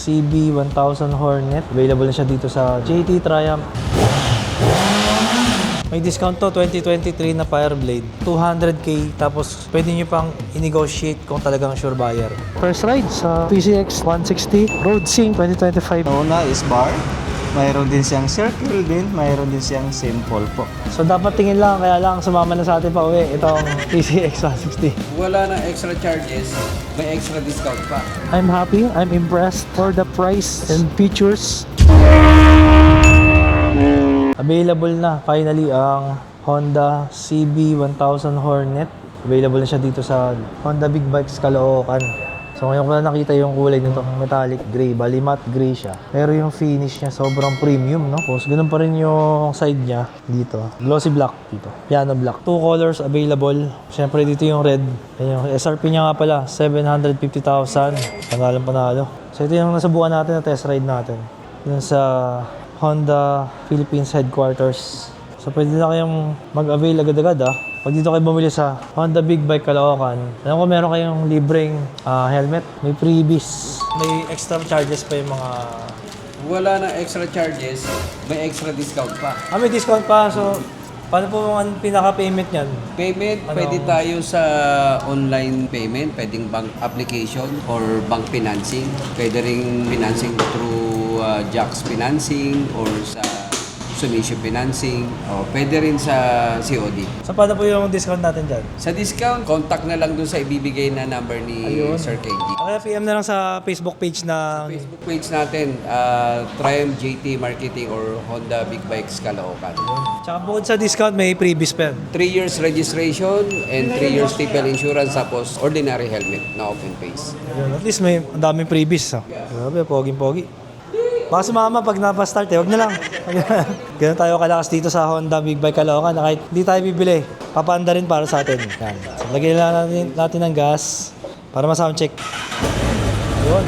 CB1000 Hornet. Available na siya dito sa JT Triumph. May discount to, 2023 na Fireblade. 200k, tapos pwede nyo pang i-negotiate kung talagang sure buyer. First ride sa PCX 160 Road Sync 2025. Una is bar. Mayroon din siyang circle din. Mayroon din siyang simple po. So dapat tingin lang, kaya lang sumama na sa atin pa uwi itong PCX 160. Wala na extra charges, may extra discount pa. I'm happy, I'm impressed for the price and features. Available na finally ang Honda CB1000 Hornet. Available na siya dito sa Honda Big Bikes Caloocan. So ngayon ko na nakita yung kulay nito, metallic gray, bali matte gray siya. Pero yung finish niya sobrang premium, no? Tapos ganun pa rin yung side niya dito. Glossy black dito. Piano black. Two colors available. Siyempre dito yung red. Ayan yung SRP niya nga pala, 750,000. Pangalan panalo. So ito yung nasubukan natin na test ride natin. Yun sa Honda Philippines headquarters. So pwede na kayong mag-avail agad-agad ah. Pag dito kayo bumili sa Honda Big Bike Caloocan, alam ko meron kayong libreng ah, helmet, may freebies, may extra charges pa yung mga... Wala na extra charges, may extra discount pa. Ah, may discount pa. So, paano po ang pinaka-payment niyan? Payment, Ano? pwede tayo sa online payment, pwedeng bank application or bank financing. Pwede ring financing through uh, Jax Financing or sa Sumisho Financing. O, pwede rin sa COD. So, paano po yung discount natin dyan? Sa discount, contact na lang dun sa ibibigay na number ni Ayun. Sir KG. Kaya PM na lang sa Facebook page na... Facebook page natin, uh, Triumph JT Marketing or Honda Big Bikes Caloocan. Tsaka bukod sa discount, may freebies pa yan. 3 years registration and 3 years TPL insurance tapos ordinary helmet na open face. Ayun, at least may ang daming freebies. Oh. Grabe, poging-pogi. Baka sumama pag napastart eh, wag na lang. Ganun tayo kalakas dito sa Honda Big Bike Caloocan na kahit hindi tayo bibili, papaanda rin para sa atin. Yan. So, lagyan lang natin, natin ng gas para ma-sound check. Yun.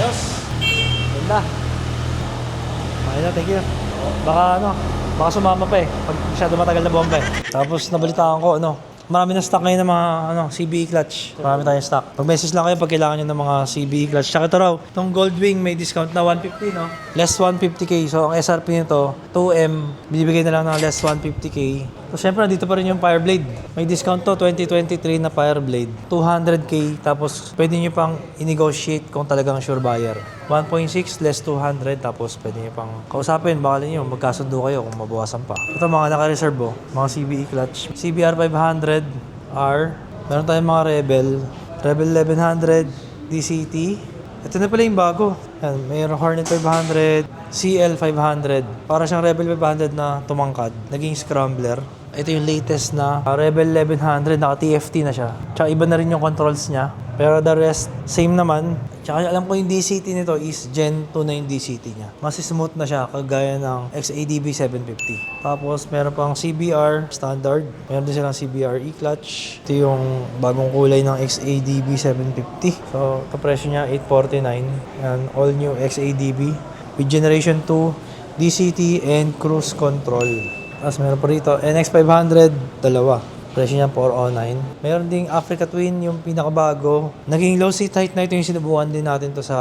Ayos. Ganda. Na, thank you. Baka ano, baka sumama pa eh. Pag masyado matagal na bomba eh. Tapos nabalitaan ko, ano, marami na stock ngayon ng mga ano, CBE clutch. Marami tayong stock. Pag-message lang kayo pag kailangan nyo ng mga CBE clutch. Tsaka ito raw, itong Goldwing may discount na 150, no? Less 150k. So, ang SRP nito, 2M, binibigay na lang ng less 150k. So, syempre, nandito pa rin yung Fireblade. May discount to, 2023 na Fireblade. 200k, tapos pwede nyo pang i-negotiate kung talagang sure buyer. 1.6 less 200, tapos pwede nyo pang kausapin. Baka nyo, magkasundo kayo kung mabawasan pa. Ito mga naka-reserve, oh. mga CBE clutch. CBR 500 R. Meron tayong mga Rebel. Rebel 1100 DCT. Ito na pala yung bago. Yan, mayroong Hornet 500, CL 500. Para siyang Rebel 500 na tumangkad. Naging scrambler. Ito yung latest na uh, Rebel 1100, naka TFT na siya. Tsaka iba na rin yung controls niya. Pero the rest, same naman. Tsaka alam ko yung DCT nito is Gen 2 na yung DCT niya. Mas smooth na siya, kagaya ng XADB 750. Tapos meron pang CBR standard. Meron din silang CBR e-clutch. Ito yung bagong kulay ng XADB 750. So, ito presyo niya 849. Yan, all new XADB with Generation 2 DCT and cruise control. Tapos meron pa rito NX500, dalawa. Presyo niya 409. Meron ding Africa Twin, yung pinakabago. Naging low seat height na ito yung sinubukan din natin to sa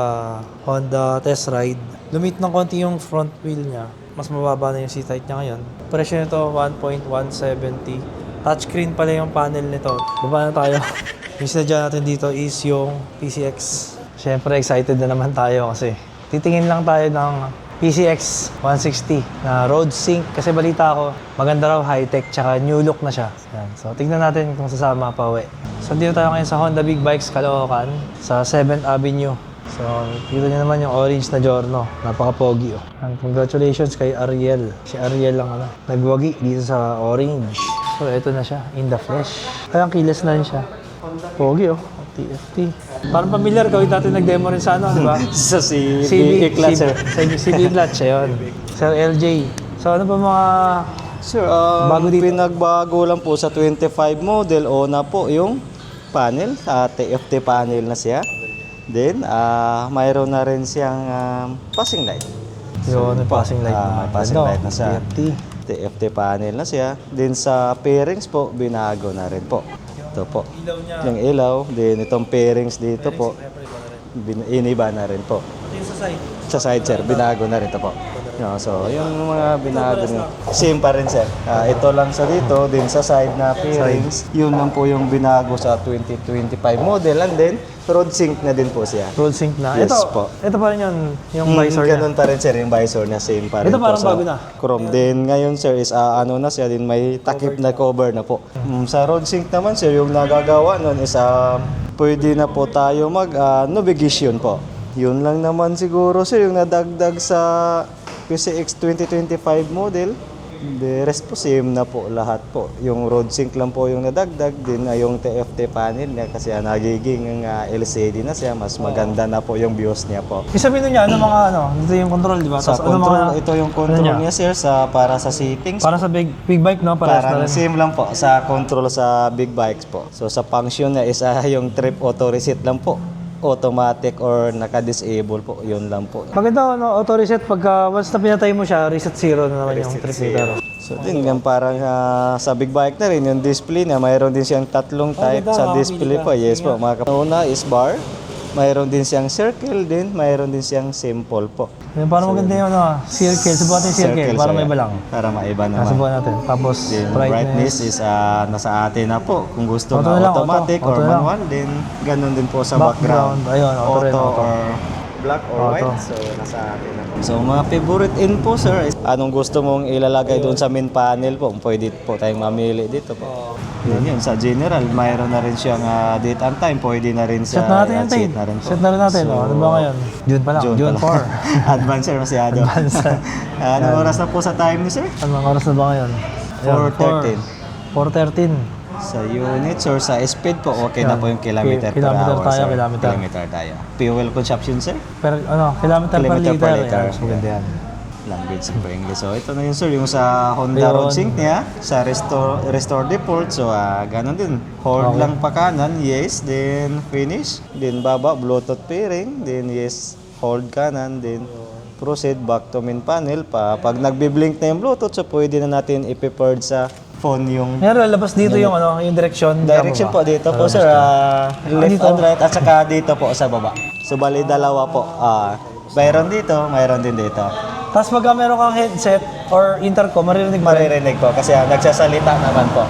Honda test ride. Lumit ng konti yung front wheel niya. Mas mababa na yung seat height niya ngayon. Presyo nito 1.170. Touchscreen pala yung panel nito. Baba na tayo. yung sinadya natin dito is yung PCX. Siyempre excited na naman tayo kasi titingin lang tayo ng PCX 160 na road sync kasi balita ko maganda raw high-tech tsaka new look na siya. Yan. So tignan natin kung sasama pa uwi. So dito tayo ngayon sa Honda Big Bikes Caloocan sa 7th Avenue. So dito niyo naman yung orange na Giorno. Napaka-pogi oh. And congratulations kay Ariel. Si Ariel lang ano, nagwagi dito sa orange. So ito na siya, in the flesh. Kaya kilos na rin siya. Pogi oh. TFT. Parang familiar, gawin natin nag-demo rin sa ano, di ba? Sa si CB, class, sir. CB, CB Clutch, ayun. Sir LJ. So ano pa mga... Sir, um, Bago dito. pinagbago lang po sa 25 model o na po yung panel, uh, TFT panel na siya. Then, ah mayroon na rin siyang um, passing light. Yun, may passing light na. Ah, may passing Ganda, light na siya. TFT. TFT panel na siya. Then sa pairings po, binago na rin po. Ito po. Ilaw niya. Yung ilaw, then itong pairings dito po, na rin. bin- iniba na rin po. Ito yung sa side. Sa side sir, binago na rin ito po. No, so, yung mga binago nyo, same pa rin sir. Ah, ito lang sa dito, din sa side na pairings, yun lang po yung binago sa 2025 model and then road sync na din po siya. Roll sync na. Yes ito, po. ito pa rin yun, yung Mm, visor niya. ganun pa rin sir, yung visor na same pa rin Ito po parang sa bago na. Chrome. Then ngayon sir is ah, ano na siya din may takip na cover na po. Mm, sa road sync naman sir, yung nagagawa nun is ah, pwede na po tayo mag ah, navigation po. Yun lang naman siguro sir yung nadagdag sa PCX 2025 model. The rest po same na po lahat po. Yung road sync lang po yung nadagdag din ay yung TFT panel niya kasi ah, nagiging ah, LCD na siya. Mas maganda na po yung views niya po. Isabihin niya, ano mga ano, dito yung control, di ba? Sa Tapos ano control, mga, ito yung ano control niya? niya sir sa para sa settings. Parang sa big big bike, no? Parehas na Parang same lang po sa control sa big bikes po. So sa function niya is ah, yung trip auto reset lang po. Automatic or naka-disable po, yun lang po. Maganda, ano, auto reset pagka once na pinatay mo siya, reset zero na naman yung trip meter. So din yan parang ah, sa big bike na rin yung display na mayroon din siyang tatlong type sa display po. Yes po, mga kap- Una is bar, mayroon din siyang circle din, mayroon din siyang simple po. Yung parang maganda yung ano, circle. Subukan natin yung circle, para so may yan. iba lang. Para maiba Ah, naman. Subukan natin. Tapos Then brightness. brightness is ah, nasa atin na po. Kung gusto Auto na lang, automatic auto. or Auto lang. manual, then ganun din po sa Background, background. ayun, auto rin, auto. or black or Auto. white. So nasa atin na po. So mga favorite info sir, is anong gusto mong ilalagay doon sa main panel po? Pwede po tayong mamili dito po. Yun yun, sa general, mayroon na rin siyang ah, date and time. Pwede na rin sa Set na natin set Tay. na rin po. Set na rin natin. oh. Ano ba ngayon? June pa lang. June, June, pala. 4. Advance sir, masyado. Advance. Anong oras na po sa time ni sir? Anong oras na ba ngayon? 4:13. 4.13. Sa units or sa speed po, okay na po yung kilometer per Kilometer hour. tayo, sir. kilometer. Kilometer tayo. Fuel consumption, sir? Per, ano, kilometer, Kilometer per per liter. liter. Yan, mas maganda yan. Language po English. So, ito na yun, sir. Yung sa Honda Ayun. Road Sync niya, sa restore, restore deport. So, ah, ganun din. Hold lang pa kanan, yes. Then, finish. Then, baba, Bluetooth pairing. Then, yes, hold kanan. Then, proceed back to main panel. Pa, pag nagbi-blink na yung Bluetooth, so pwede na natin ipiperd sa phone yung Meron, lalabas dito yung ano, yung direction. Direction po dito po sir, ah, left dito? and right at saka dito po sa baba. So bali dalawa po. Ah, mayroon dito, mayroon din dito. Tapos pagka meron kang headset or intercom, maririnig mo rin. Maririnig po kasi ah, nagsasalita naman po.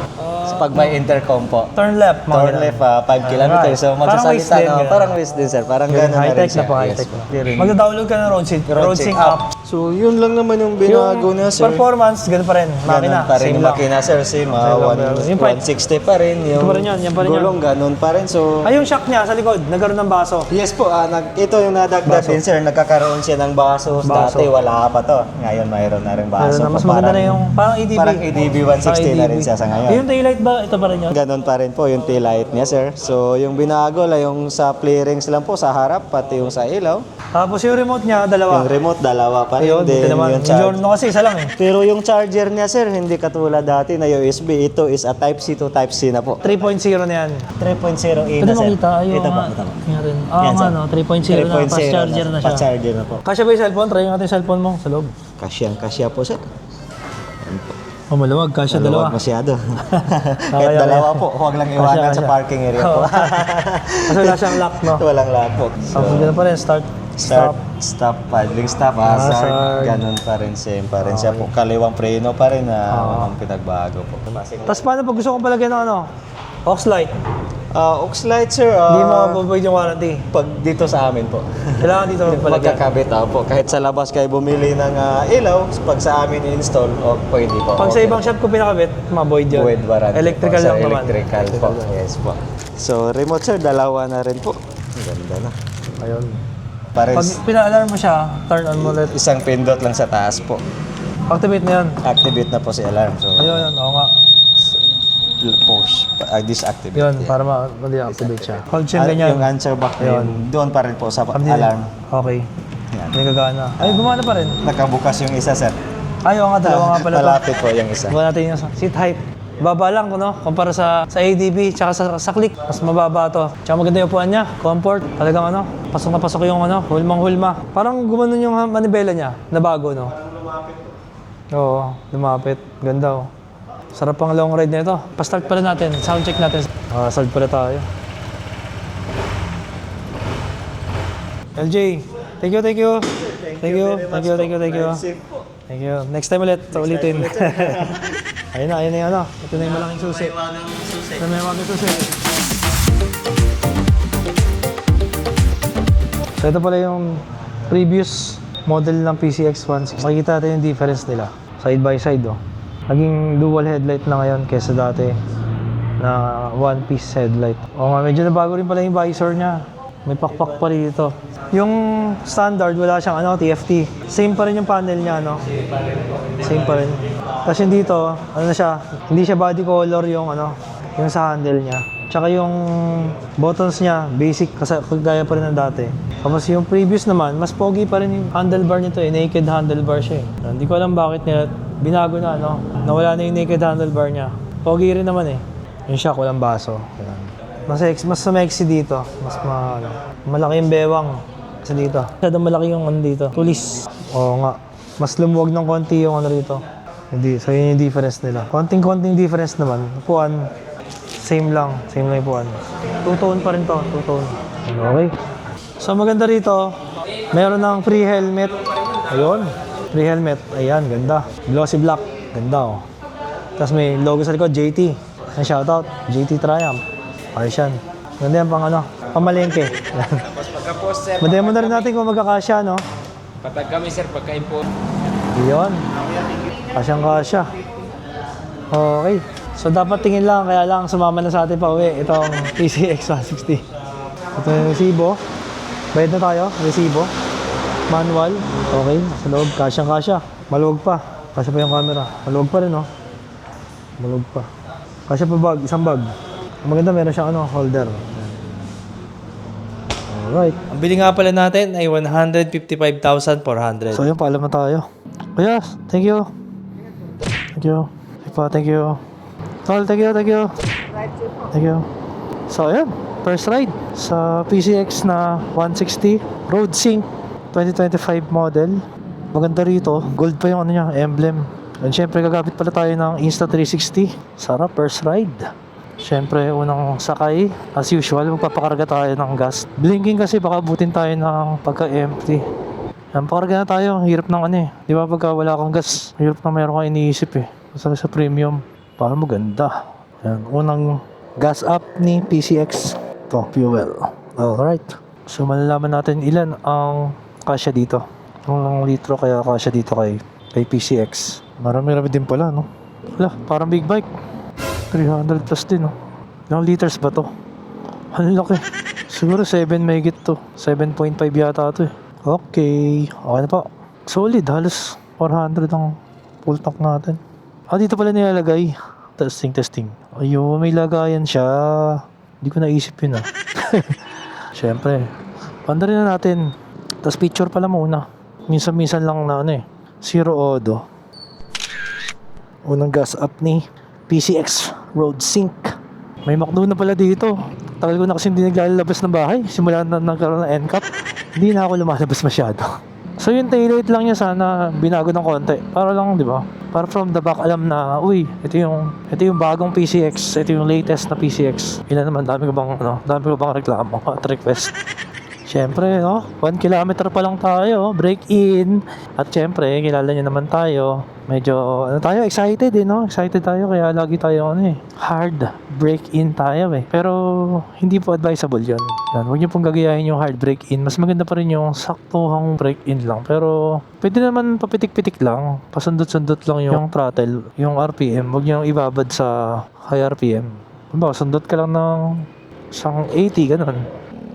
So pag may intercom po. Turn left, mga Turn ganun. left 5 kilometers. So Parang waste magsasalita din, na, ganun. parang waste din sir. Parang Ganun, na rin high-tech na siya. po, high-tech Yes po. Magda-download ka ng road sync, road, sync app. So yun lang naman yung binago niya sir. performance, ganun pa rin. Makina, Ganun pa rin same yung lang. makina sir. Same, ah, Same lang, one- pero yung pipe- 160 pa rin. Yung pa rin yun, yan pa rin yun. gulong ganun pa rin. So Ay, yung shock niya sa likod, nagkaroon ng baso. Yes po, ah, nag, ito yung nadagdag din sir, nagkakaroon siya ng baso. Baso. Dati wala pa to. Ngayon mayroon na rin baso. Meron na, mas po, maganda parang- na yung, parang EDB. Parang EDB 160 na rin siya sa ngayon. Yung taillight ba, ito pa rin yun? Ganon pa rin po yung taillight niya sir. So yung binago lang yung sa play rings lang po sa harap, pati yung sa ilaw. Tapos yung remote niya, dalawa. Yung remote, dalawa pa rin. Ayun, buti naman. yung kasi isa lang eh. Pero yung charger niya sir, hindi katulad dati na USB. Ito is a Type-C to Type-C na po. 3.0 na yan. 3.0 E Pwede na sir. makita, ayun Ito po, nga. ito po. Rin. Ah, Yan, nga sir. no, 3.0 na, fast charger na siya. Fast charger na po. Kasya ba yung cellphone? Try natin yung cellphone mo sa loob. Kasyang kasya po sir. Oh, maluwag. Kasya dalawa. Maluwag masyado. Kaya Kahit yan. dalawa po, huwag lang iwanan Kasya, sa kasya. parking area po. Kasi wala siyang lock, no? Walang lahat po. Tapos ganun pa rin, start, Start, stop. stop, paddling stop, Ah, hazard, ganun pa rin, same pa rin siya po. Kaliwang preno pa rin na walang pinagbago po. Tapos paano pag gusto kong palagyan ng ano? Aux light. Ah, Oxlite sir, ah, Hindi mo mababayad yung warranty. pag dito sa amin po. Kailangan dito magpalagyan. Magkakabit ah, po. Kahit sa labas kayo bumili ng ah, ilaw, pag sa amin i-install, o pwede po. Pag sa Okay. ibang shop ko pinakabit, maboid yun. Void warranty Electrical po, lang naman. Electrical po. Yes po. So, remote sir, dalawa na rin po. Ganda na. Ayun. Pares, Pag pina-alarm mo siya, turn on mo ulit. isang pindot lang sa taas po. Activate na yan. Activate na po si alarm. So, Ayun, yun. Oo nga. push, uh, disactivate. Yun, para ma- ma-deactivate siya. Hold siya Ah, ganyan. Yung answer back na yun, doon pa rin po sa di- alarm. Okay. Yan. May gagana. Ay, gumana pa rin. Nakabukas yung isa, sir. Ay, oo nga, dalawa nga pala. Malapit po yung isa. Gawa natin yung seat height. Baba lang, no? Kumpara sa, sa ADB, tsaka sa, sa click. Mas mababa to. Tsaka maganda yung upuan niya. Comfort. Talagang ano, pasok na pasok yung ano, hulmang-hulma. Parang gumanon yung manibela niya, na bago, no? Oo, lumapit. Ganda, oh. Sarap pang long ride na ito. Pa-start pala natin. Sound check natin. Ah, start pala tayo. LJ, thank you, thank you. Thank you, thank you, thank you, thank you. Thank you. Next time ulit, ulitin. ayun na, ayun na yung ano. Ito na yung malaking susi. Ito na yung malaking susi. So ito pala yung previous model ng PCX 160. Makikita natin yung difference nila. Side by side oh. Naging dual headlight na ngayon kesa dati na one piece headlight. O nga, medyo nabago rin pala yung visor niya. May pakpak pa rito. Yung standard, wala siyang ano, TFT. Same pa rin yung panel niya, no? Same pa rin. Tapos yung dito, ano na siya, hindi siya body color yung ano, yung sa handle niya. Tsaka yung buttons niya, basic, kasi kagaya pa rin ng dati. Tapos yung previous naman, mas pogi pa rin yung handlebar nito eh. Naked handlebar siya eh. Hindi ko alam bakit nila binago na ano. Nawala na yung naked handlebar niya. Pogi rin naman eh. Yung shock, walang baso. Mas, ex, mas sumexy dito. Mas ma, ano, malaki yung bewang sa dito. Masyadong malaki yung ano dito. Tulis. Oo nga. Mas lumuwag ng konti yung ano rito. Hindi. So yun yung difference nila. Konting-konting difference naman. Upuan, same lang. Same lang yung upuan. Two-tone pa rin to. Two-tone. Okay. So maganda rito, meron ng free helmet. Ayun. Free helmet. Ayan, ganda. Glossy black. Ganda oh. Tapos may logo sa likod, JT. Ang shoutout, JT Triumph. Ayos yan. Ganda yan pang ano, pamalengke. Tapos pagka-post sir, Mademo na rin natin kung magkakasya, no? patag kami sir pagka-import. Yun. Kasyang kasya. Okay. So dapat tingin lang, kaya lang sumama na sa atin pa uwi itong PCX 160. Ito yung resibo. Bayad na tayo, resibo. Manual. Okay, sa loob, kasyang kasya. Maluwag pa. Kasya pa yung camera. Maluwag pa rin, no? Maluwag pa. Kasya pa bag, isang bag. Ang maganda, meron siyang ano, holder. Alright. Ang bili nga pala natin ay 155,400. So yun, paalam na tayo. Kuya, thank you. Thank you. Thank you, thank you. Tol, thank you, thank you. Thank you. So yun, first ride sa PCX na 160 Road Sync 2025 model. Maganda rito, gold pa yung ano niya, emblem. And syempre gagamit pala tayo ng Insta360. Sarap, first ride. Siyempre, unang sakay. As usual, magpapakarga tayo ng gas. Blinking kasi baka butin tayo ng pagka-empty. Yan, pakarga na tayo. Hirap ng ano eh. Di ba pagka wala kang gas, hirap na mayroon kang iniisip eh. Basta sa premium, para maganda. Yan, unang gas up ni PCX. Ito, fuel. Alright. So, malalaman natin ilan ang kasya dito. Anong litro kaya kasya dito kay, kay PCX. Marami-rami din pala, no? Wala, parang big bike. 300 plus din, oh. Ilang liters ba to? Ang laki. Siguro 7 megit to. 7.5 yata to eh. Okay. Okay na po. Solid. Halos 400 ang full tank natin. Ah, dito pala nilalagay. Testing, testing. Ayun, may lagayan siya. Hindi ko naisip yun ah. Siyempre. Panda rin na natin. Tapos picture pala muna. Minsan-minsan lang na ano eh. Zero odo. Unang gas up ni PCX Road Sync. May McDo na pala dito. Tagal ko na kasi hindi naglalabas ng bahay. Simula na nagkaroon ng NCAP. Hindi na ako lumalabas masyado. So yung taillight lang niya sana binago ng konti. Para lang, di ba? Para from the back alam na, uy, ito yung, ito yung bagong PCX. Ito yung latest na PCX. Ilan naman, dami ko bang, ano, dami ko bang reklamo at request. Siyempre, no? 1 kilometer pa lang tayo, break in. At siyempre, kilala niyo naman tayo. Medyo, ano tayo, excited eh, no? Excited tayo, kaya lagi tayo, ano eh, hard break in tayo eh. Pero, hindi po advisable yun. Yan, huwag niyo pong gagayahin yung hard break in. Mas maganda pa rin yung saktuhang break in lang. Pero, pwede naman papitik-pitik lang. Pasundot-sundot lang yung throttle, yung RPM. Huwag niyo ibabad sa high RPM. Diba, sundot ka lang ng isang 80, ganun.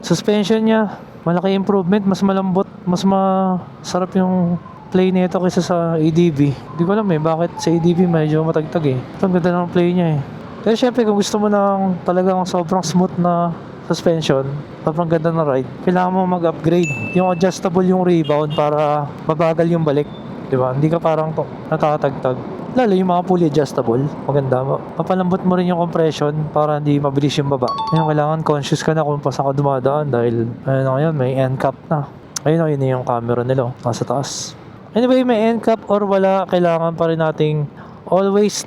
Suspension niya, malaki improvement, mas malambot, mas masarap yung play nito kaysa sa ADB. Hindi ko alam eh, bakit sa ADB medyo matagtag eh. Ito ang ganda ng play niya eh. Pero syempre kung gusto mo ng talagang sobrang smooth na suspension, sobrang ganda ng ride, kailangan mo mag-upgrade. Yung adjustable yung rebound para mabagal yung balik. Di ba? Hindi ka parang to, natatagtag. Lalo yung mga fully adjustable, maganda. Papalambot mo rin yung compression para hindi mabilis yung baba. Ngayon, kailangan conscious ka na kung pa saan ka dumadaan dahil ayun na ngayon, may end cap na. Ayun na, yun yung camera nila, oh, nasa taas. Anyway, may end cap or wala, kailangan pa rin nating always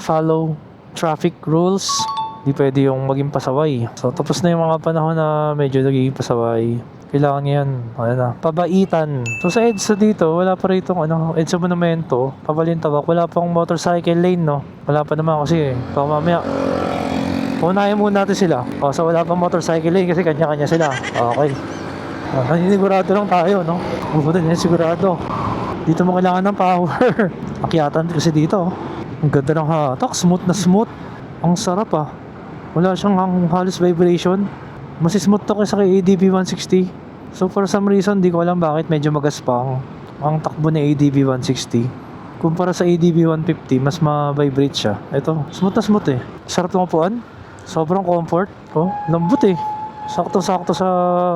follow traffic rules. Di pwede yung maging pasaway. So, tapos na yung mga panahon na medyo nagiging pasaway. Kailangan yan, ano na, pabaitan. So, sa EDSA dito, wala pa rito, ano, EDSA Monumento, Pabalintawak, wala pang motorcycle lane, no? Wala pa naman kasi, baka mamaya, Unahin muna natin sila. O, so wala pang motorcycle lane kasi kanya-kanya sila. Okay. Uh, naninigurado lang tayo, no? Mabuti na sigurado. Dito mo kailangan ng power. Akyatan kasi dito. oh. Ang ganda ng hatak. Smooth na smooth. Ang sarap ah. Wala siyang halos vibration. Mas smooth to kaysa kay ADB 160. So for some reason, di ko alam bakit medyo magaspang ang takbo ni ADB 160. Kumpara sa ADB 150, mas ma-vibrate siya. Ito, smooth na smooth eh. Sarap ng upuan. Sobrang comfort. Oh, lambot eh. Sakto-sakto sa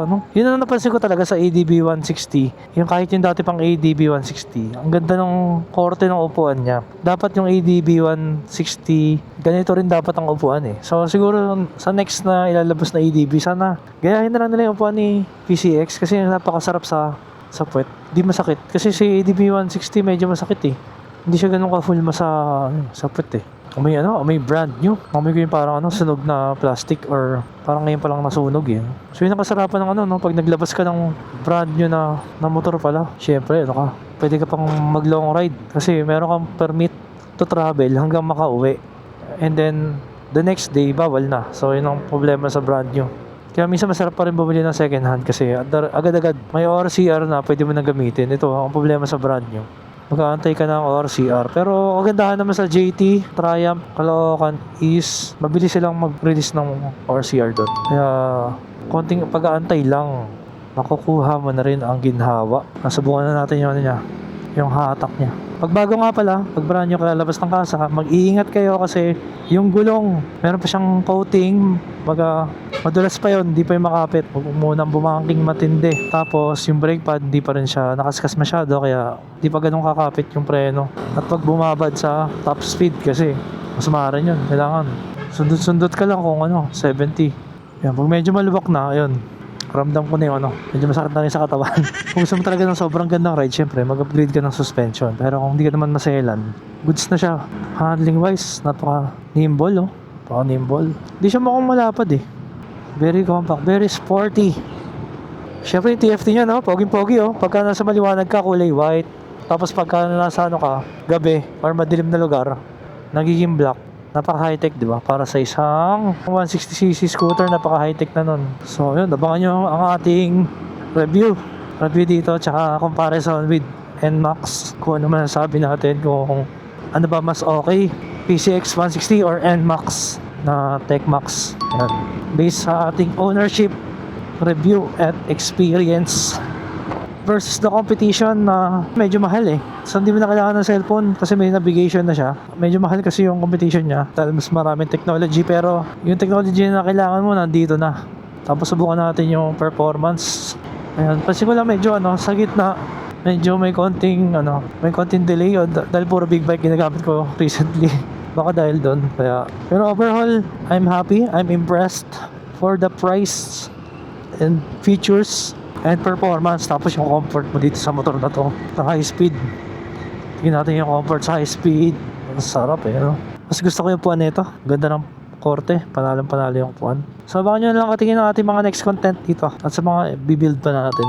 ano. Yun ang napansin ko talaga sa ADB 160. Yung kahit yung dati pang ADB 160. Ang ganda ng korte ng upuan niya. Dapat yung ADB 160, ganito rin dapat ang upuan eh. So siguro sa next na ilalabas na ADB, sana gayahin na lang nila yung upuan ni PCX kasi napakasarap sa sa puwet. Di masakit. Kasi si ADB 160 medyo masakit eh. Hindi siya ganun ka full masa ano, sa puwet eh. Amoy ano, amoy brand new. Amoy ko yung parang ano, sunog na plastic or parang ngayon pa lang nasunog eh. So yun ang kasarapan ng ano, no? pag naglabas ka ng brand new na, na motor pala, syempre, ano ka, pwede ka pang mag long ride kasi meron kang permit to travel hanggang makauwi. And then, the next day, bawal na. So yun ang problema sa brand new. Kaya minsan masarap pa rin bumili ng second hand kasi agad-agad may ORCR na pwede mo nang gamitin. Ito ang problema sa brand new. Mag-aantay ka ng ORCR. Pero kagandahan naman sa JT, Triumph, Caloocan is mabilis silang mag-release ng ORCR doon. Kaya konting pag-aantay lang makukuha mo na rin ang ginhawa. Nasubukan na natin yung ano niya, yung hatak niya. Pag bago nga pala, pag brand new kalalabas ng kasa, mag-iingat kayo kasi yung gulong, meron pa siyang coating, baga madulas pa yon di pa yung makapit. Huwag munang bumangking matindi. Tapos yung brake pad, di pa rin siya nakaskas masyado, kaya di pa ganun kakapit yung preno. At pag bumabad sa top speed kasi, mas maaran yun. Kailangan sundot-sundot ka lang kung ano, 70. Yan, pag medyo malubak na, ayun, ramdam ko na yung ano, medyo masakit na rin sa katawan. kung gusto mo talaga ng sobrang gandang ride, syempre, mag-upgrade ka ng suspension. Pero kung hindi ka naman maselan, goods na siya. Handling wise, napaka nimble, oh. Napaka nimble. Hindi siya mukhang malapad eh. Very compact, very sporty. Syempre yung TFT niya, no? Poging-pogi, oh. Pagka nasa maliwanag ka, kulay white. Tapos pagka nasa ano ka, gabi, or madilim na lugar, nagiging black. Napaka high-tech, di ba? Para sa isang 160cc scooter, napaka high-tech na nun. So, yun, abangan nyo ang ating review. Review dito, tsaka comparison with NMAX. Kung ano man sabi natin, kung ano ba mas okay, PCX 160 or NMAX na TechMax. Based sa ating ownership, review at experience versus the competition na medyo mahal eh. So hindi mo na kailangan ng cellphone kasi may navigation na siya. Medyo mahal kasi yung competition niya dahil mas maraming technology pero yung technology na kailangan mo nandito na. Tapos subukan natin yung performance. Ayan, pansin ko lang medyo ano, sa gitna medyo may konting ano, may konting delay o dahil puro big bike ginagamit ko recently. Baka dahil doon. Kaya, pero overall, I'm happy. I'm impressed for the price and features and performance tapos yung comfort mo dito sa motor na to sa high speed. Tingnan natin yung comfort sa high speed. Ang sarap eh no? mas gusto ko yung puwan nito. Ganda ng korte. Panalang panalo yung puwan. So baka nyo na lang katingin ang ating mga next content dito. At sa mga bibuild pa natin